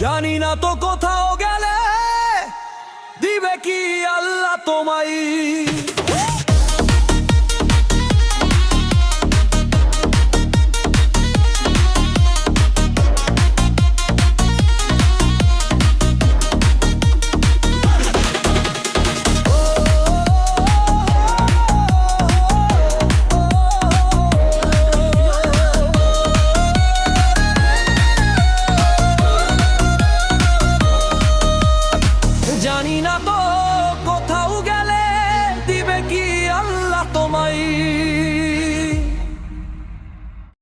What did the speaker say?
জানি না তো কোথাও গেলে দিবে কি আল্লাহ তোমায়? Ina Boa.